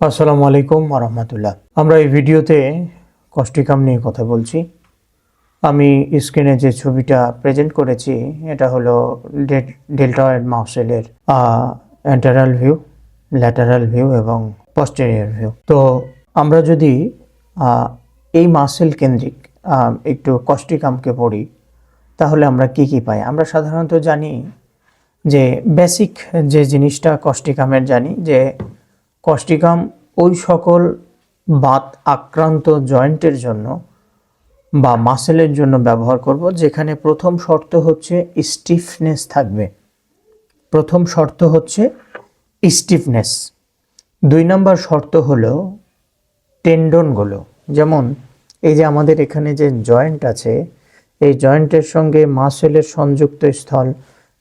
আসসালামু আলাইকুম রহমতুল্লাহ। আমরা এই ভিডিওতে কষ্টিকাম নিয়ে কথা বলছি। আমি স্ক্রিনে যে ছবিটা প্রেজেন্ট করেছি, এটা হলো ডেল্টয়েড মাউসেলের এন্টারাল ভিউ ল্যাটারাল ভিউ এবং পস্টেরিয়ার ভিউ তো আমরা যদি এই মাসেল কেন্দ্রিক একটু কস্টিকামকে পড়ি, তাহলে আমরা কি কি পাই? আমরা সাধারণত জানি যে বেসিক যে জিনিসটা কষ্টিকামের জানি, যে কস্টিকাম ওই সকল বাত আক্রান্ত জয়েন্টের জন্য বা মাসেলের জন্য ব্যবহার করব, যেখানে প্রথম শর্ত হচ্ছে স্টিফনেস থাকবে। প্রথম শর্ত হচ্ছে স্টিফনেস। দুই নম্বর শর্ত হলো টেন্ডনগুলো। যেমন এই যে আমাদের এখানে যে জয়েন্ট আছে, এই জয়েন্টের সঙ্গে মাসেলের সংযুক্ত স্থল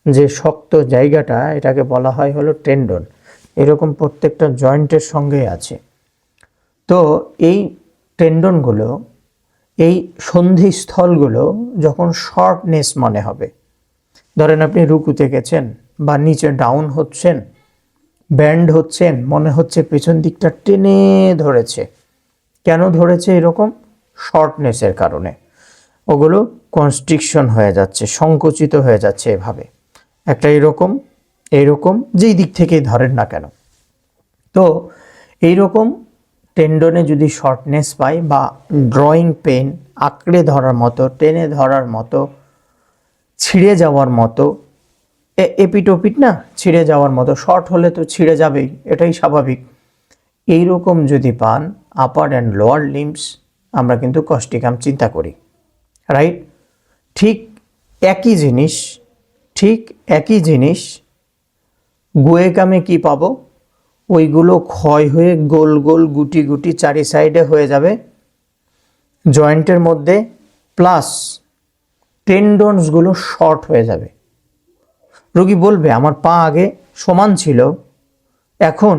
যে শক্ত জায়গাটা, এটাকে বলা হয় হলো টেন্ডন। এরকম প্রত্যেকটা জয়েন্টের সঙ্গে আছে। তো এই টেন্ডনগুলো, এই সন্ধিস্থলগুলো যখন শর্টনেস মনে হবে, ধরেন আপনি রুকুতে গেছেন বা নিচে ডাউন হচ্ছেন, ব্যান্ড হচ্ছেন, মনে হচ্ছে পেছন দিকটা টেনে ধরেছে। কেন ধরেছে এরকম? শর্টনেসের কারণে। ওগুলো কনস্ট্রিকশন হয়ে যাচ্ছে, সংকুচিত হয়ে যাচ্ছে এভাবে। একটা এরকম এইরকম যেই দিক থেকেই ধরেন না কেন। তো এইরকম টেন্ডনে যদি শর্টনেস পাই বা ড্রয়িং পেন আঁকড়ে ধরার মতো, টেনে ধরার মতো, ছিঁড়ে যাওয়ার মতো এপিটোপিট না ছিঁড়ে যাওয়ার মতো শর্ট হলে তো ছিঁড়ে যাবেই, এটাই স্বাভাবিক। এই রকম যদি পান আপার অ্যান্ড লোয়ার লিম্বস আমরা কিন্তু কষ্টিকাম চিন্তা করি রাইট ঠিক একই জিনিস, ঠিক একই জিনিস গুয়েকামে কি পাবো? ওইগুলো ক্ষয় হয়ে গোল গোল গুটি গুটি চারি সাইডে হয়ে যাবে। জয়েন্টের মধ্যে প্লাস টেন্ডনসগুলো শর্ট হয়ে যাবে। রোগী বলবে, আমার পা আগে সমান ছিল, এখন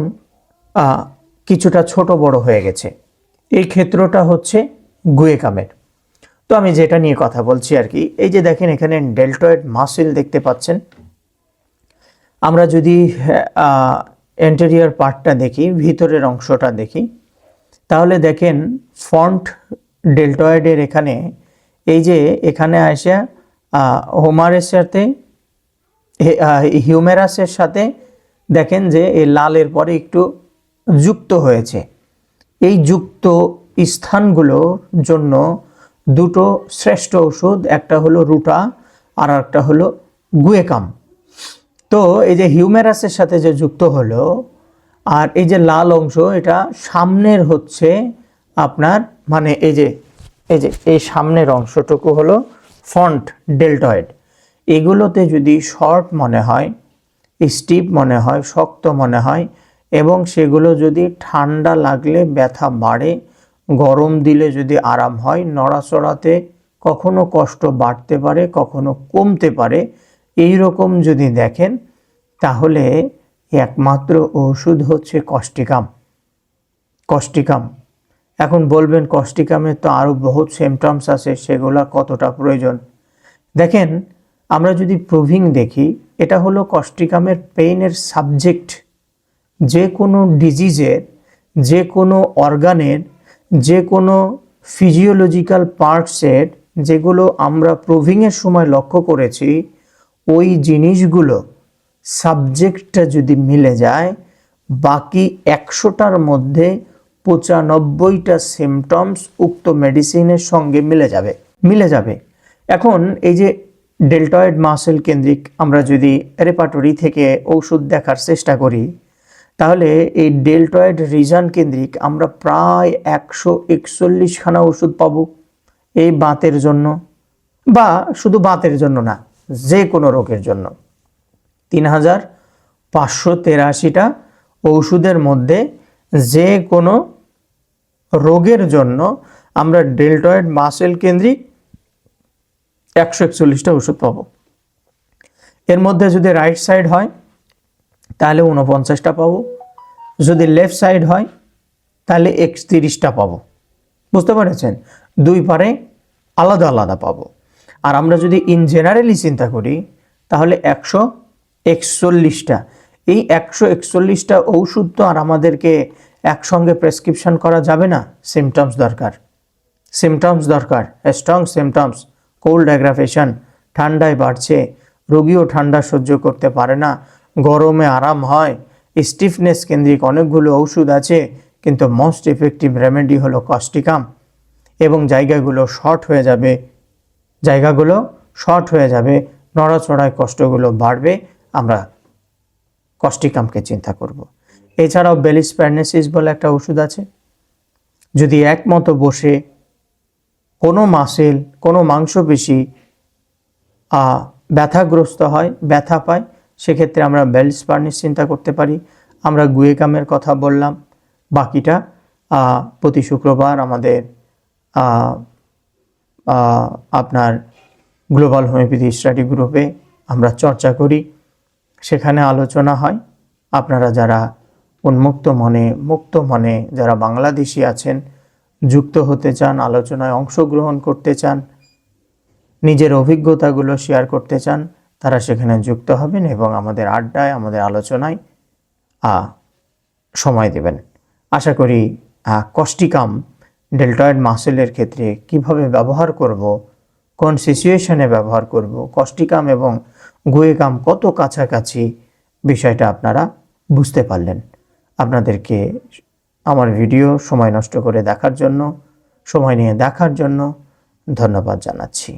কিছুটা ছোট বড় হয়ে গেছে। এই ক্ষেত্রটা হচ্ছে গুয়েকামের তো আমি যেটা নিয়ে কথা বলছি আর কি, এই যে দেখেন এখানে ডেল্টয়েড মাসেল দেখতে পাচ্ছেন। আমরা যদি এন্টেরিয়ার পার্টটা দেখি, ভিতরের অংশটা দেখি, তাহলে দেখেন ফন্ট ডেল্টয়েডের এখানে, এই যে এখানে আসা হোমারের সাথে হিউমেরাসের সাথে দেখেন যে এই লালের পরে একটু যুক্ত হয়েছে। এই যুক্ত স্থানগুলোর জন্য দুটো শ্রেষ্ঠ ওষুধ একটা হলো রুটা আর একটা হলো গুয়েকাম। তো এই যে হিউমেরাসের সাথে যে যুক্ত হলো, আর এই যে লাল অংশ, এটা সামনের হচ্ছে আপনার মানে এই যে এই যে, এই সামনের অংশটুকু হলো ফন্ট ডেল্টয়েড। এগুলোতে যদি শর্ট মনে হয়, স্টিপ মনে হয়, শক্ত মনে হয়, এবং সেগুলো যদি ঠান্ডা লাগলে ব্যথা বাড়ে, গরম দিলে যদি আরাম হয়, নড়াচড়াতে কখনো কষ্ট বাড়তে পারে, কখনো কমতে পারে এই রকম যদি দেখেন, তাহলে একমাত্র ওষুধ হচ্ছে কষ্টিকাম। কষ্টিকাম। এখন বলবেন কষ্টিকামের তো আরও বহুত সিমটমস আছে, সেগুলা কতটা প্রয়োজন? দেখেন, আমরা যদি প্রুভিং দেখি, এটা হলো কষ্টিকামের পেইনের সাবজেক্ট যে কোনো ডিজিজের যে কোনো অর্গানের যে কোনো ফিজিওলজিক্যাল পার্টসের যেগুলো আমরা প্রুভিংয়ের সময় লক্ষ্য করেছি ওই জিনিসগুলো সাবজেক্টটা যদি মিলে যায়, বাকি একশোটার মধ্যে পঁচানব্বইটা সিমটমস উক্ত মেডিসিনের সঙ্গে মিলে যাবে মিলে যাবে। এখন এই যে ডেল্টয়েড মাসেল কেন্দ্রিক আমরা যদি রেপাটরি থেকে ঔষধ দেখার চেষ্টা করি, তাহলে এই ডেল্টয়েড রিজন কেন্দ্রিক আমরা প্রায় একশো একচল্লিশখানা ওষুধ পাবো, এই বাতের জন্য। বা শুধু বাতের জন্য না যে কোনো রোগের জন্য। তিন হাজার পাঁচশো তেরাশিটা ওষুধের মধ্যে যে কোনো রোগের জন্য আমরা ডেল্টয়েড মাসেল কেন্দ্রিক একশো একচল্লিশটা ওষুধ পাবো। এর মধ্যে যদি রাইট সাইড হয়, তাহলে উনপঞ্চাশটা পাবো। যদি লেফট সাইড হয়, তাহলে একত্রিশটা পাবো। বুঝতে পেরেছেন? দুই পারে আলাদা আলাদা পাবো। আর আমরা যদি ইন জেনারেলি চিন্তা করি, তাহলে একশো একচল্লিশটা। এই একশো একচল্লিশটা ঔষধ তো আর আমাদেরকে একসঙ্গে প্রেসক্রিপশন করা যাবে না। সিমটমস দরকার। সিমটমস দরকার। স্ট্রং সিমটমস কোল্ড অ্যাগ্রাভেশন ঠান্ডায় বাড়ছে, রোগীও ঠান্ডা সহ্য করতে পারে না, গরমে আরাম হয় স্টিফনেস কেন্দ্রিক অনেকগুলো ওষুধ আছে, কিন্তু মোস্ট এফেক্টিভ রেমেডি হলো কস্টিকাম এবং জায়গাগুলো শর্ট হয়ে যাবে জায়গাগুলো শর্ট হয়ে যাবে, নড়াচড়ায় কষ্টগুলো বাড়বে, আমরা কষ্টিকামকে চিন্তা করব। এছাড়াও বেলিসপ্যারনেসিস বলে একটা ওষুধ আছে। যদি একমতো বসে কোনো মাসেল, কোনো মাংসপেশি ব্যথাগ্রস্ত হয়, ব্যথা পায়, সেক্ষেত্রে আমরা বেলস্পার্নিস চিন্তা করতে পারি। আমরা গুয়েকামের কথা বললাম। বাকিটা প্রতি শুক্রবার আমাদের আপনার গ্লোবাল হোমিওপ্যাথি স্টাডি গ্রুপে আমরা চর্চা করি। সেখানে আলোচনা হয় আপনারা যারা উন্মুক্ত মনে মুক্ত মনে যারা বাংলাদেশি আছেন যুক্ত হতে চান আলোচনায় অংশগ্রহণ করতে চান নিজের অভিজ্ঞতাগুলো শেয়ার করতে চান তারা সেখানে যুক্ত হবেন এবং আমাদের আড্ডায় আমাদের আলোচনায় সময় দেবেন। আশা করি আ, কস্টিকাম ডেল্টয়েড মাসেলের ক্ষেত্রে কীভাবে ব্যবহার করব, কোন সিচুয়েশনে ব্যবহার করব, কষ্টিকাম এবং গুয়েকাম কত কাছাকাছি, বিষয়টা আপনারা বুঝতে পারলেন। আপনাদেরকে আমার ভিডিও সময় নষ্ট করে দেখার জন্য, সময় নিয়ে দেখার জন্য ধন্যবাদ জানাচ্ছি।